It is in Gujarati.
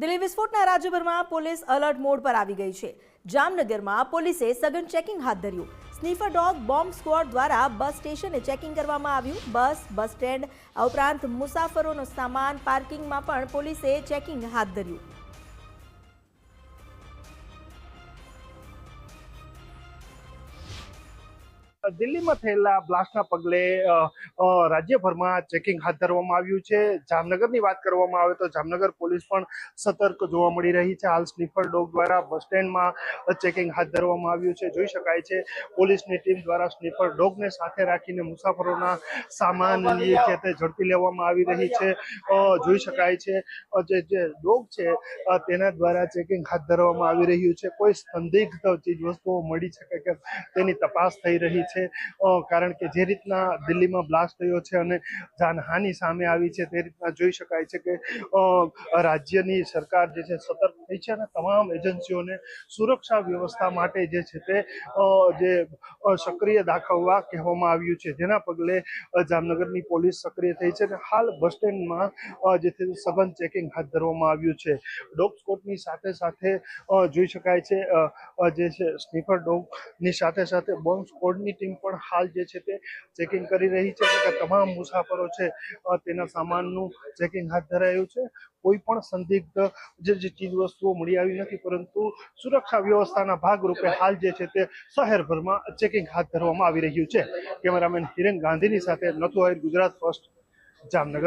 દિલ્હી વિસ્ફોટના રાજ્યભરમાં પોલીસ અલર્ટ મોડ પર આવી ગઈ છે. જામનગરમાં પોલીસે સઘન ચેકિંગ હાથ ધર્યું. સ્નીફર ડોગ બોમ્બ સ્ક્વોડ દ્વારા બસ સ્ટેશને ચેકિંગ કરવામાં આવ્યું. બસ બસ સ્ટેન્ડ આ ઉપરાંત મુસાફરોનો સામાન પાર્કિંગમાં પણ પોલીસે ચેકિંગ હાથ ધર્યું. દિલ્હીમાં થયેલા બ્લાસ્ટના પગલે રાજ્યભરમાં ચેકિંગ હાથ ધરવામાં આવ્યું છે. જામનગરની વાત કરવામાં આવે તો જામનગર પોલીસ પણ સતર્ક જોવા મળી રહી છે. હાલ સ્નીફર ડોગ દ્વારા બસ સ્ટેન્ડમાં ચેકિંગ હાથ ધરવામાં આવ્યું છે. જોઈ શકાય છે, પોલીસની ટીમ દ્વારા સ્નીફર ડોગને સાથે રાખીને મુસાફરોના સામાન તે ઝડપી લેવામાં આવી રહી છે. જોઈ શકાય છે જે જે ડોગ છે તેના દ્વારા ચેકિંગ હાથ ધરવામાં આવી રહ્યું છે. કોઈ સંદિગ્ધ ચીજ વસ્તુઓ મળી શકે કે તેની તપાસ થઈ રહી છે. અ, કારણ કે જે રીતના દિલ્હીમાં બ્લાસ્ટ થયો છે અને જાનહાનિ સામે આવી છે તે રીતના જોઈ શકાય છે કે રાજ્યની સરકાર જે છે સતર્ક થઈ તમામ એજન્સીઓને સુરક્ષા વ્યવસ્થા માટે જે છે તે જે સક્રિય દાખવવા કહેવામાં આવ્યું છે. જેના પગલે જામનગરની પોલીસ સક્રિય થઈ છે અને હાલ બસ સ્ટેન્ડમાં જેથી છે સઘન ચેકિંગ હાથ ધરવામાં આવ્યું છે. ડોગ સ્કોટની સાથે સાથે જોઈ શકાય છે જે છે સ્નીફર ડોગની સાથે સાથે બોમ્બ સ્કોડની ટીમ પણ હાલ જે છે તે ચેકિંગ કરી રહી છે. એટલે તમામ મુસાફરો છે તેના સામાનનું ચેકિંગ હાથ ધરાયું છે. કોઈ પણ સંદિગ્ધ જે ચીજ વસ્તુઓ મળી આવી નથી, પરંતુ સુરક્ષા વ્યવસ્થાના ભાગરૂપે હાલ જે છે તે શહેરભરમાં ચેકિંગ હાથ ધરવામાં આવી રહ્યું છે. કેમેરામેન હિરેન ગાંધીની સાથે નથુ ગુજરાત ફર્સ્ટ, જામનગર.